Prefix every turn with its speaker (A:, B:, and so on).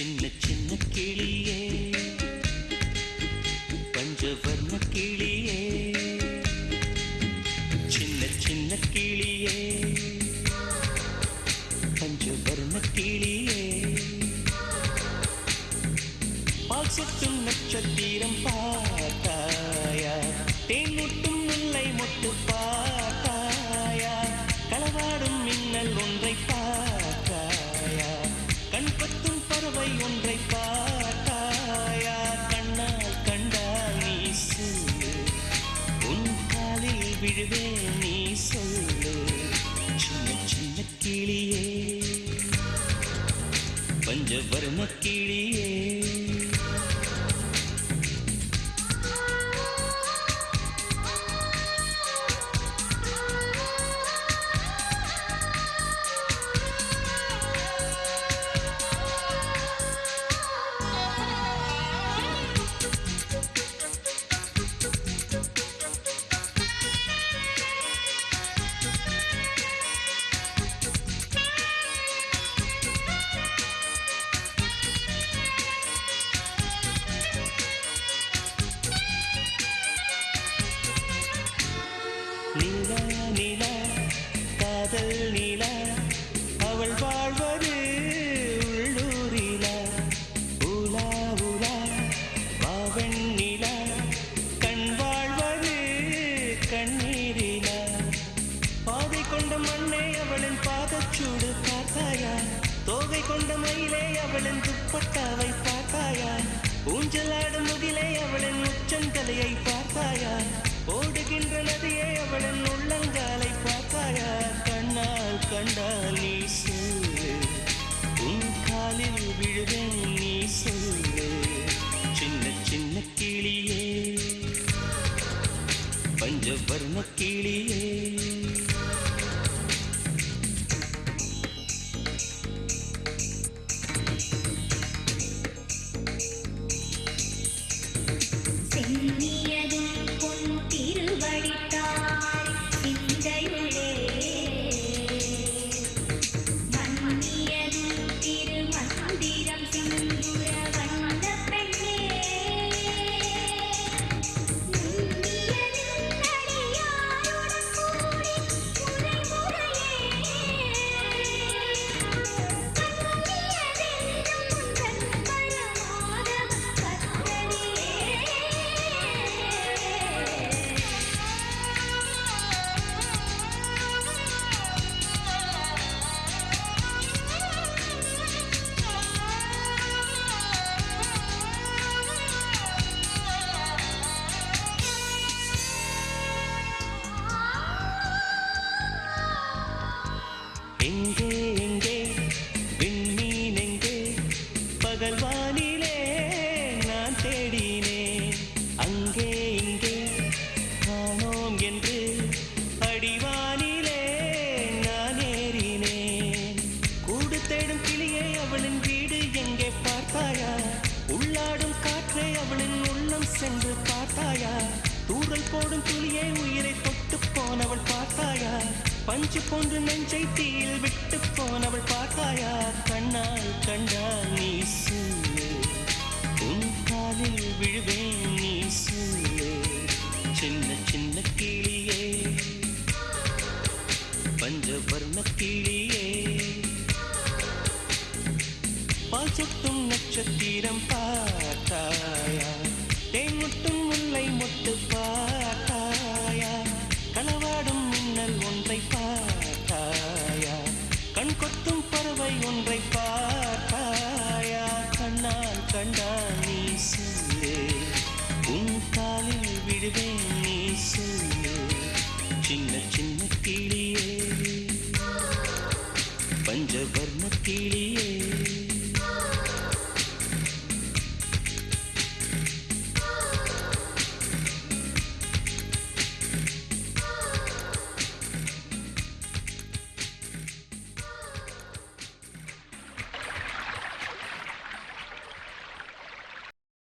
A: சின்ன சின்ன கிளியே பஞ்சவர்ண கிளியே சின்ன சின்ன கிளியே பஞ்சவர்ண கிளியே. பால் சொட்டும் நட்சத்திரம் பார்த்தாயா? தேன் முட்டும் இல்லை மொட்டு காலில் நீ சொல்லு. சின்ன சின்ன கிளியே. பஞ்சவர்ம கிளி பஞ்சவர்ண எங்கே எங்கே? விண்மீன் எங்கே? பகல் நான் தேடினேன். அங்கே இங்கே காணோம் என்று அடிவானிலே நான் ஏறினேன். கூடு தேடும் கிளியே அவளின் வீடு எங்கே பார்த்தாயா? உள்ளாடும் காற்றே அவளின் உள்ளம் சென்று பார்த்தாயா? தூரல் போடும் துளியே உயிரை தொட்டு போனவள் பார்த்தாயா? பஞ்சு போன்று நெஞ்சை தீயில் விட்டு போனவள் பார்த்தாயா கண்ணால் கண்டால் நீ சொல்லு உன் காலில் விழுவேன் நீ சொல்லு சின்ன சின்ன கிளியே. பஞ்சவர்ண கிளியே. பால் சொட்டும் நட்சத்திரம் பார்த்தாயா ஒன்றை பார்த்தாயா? கண் கொத்தும் பறவை ஒன்றை பார்த்தாயா? கண்ணால் கண்டால் நீ சொல்லு. உன் காலில் விழுவேன் நீ சொல்லு. சின்ன சின்ன கிளியே. பஞ்சவர்ண கிளியே.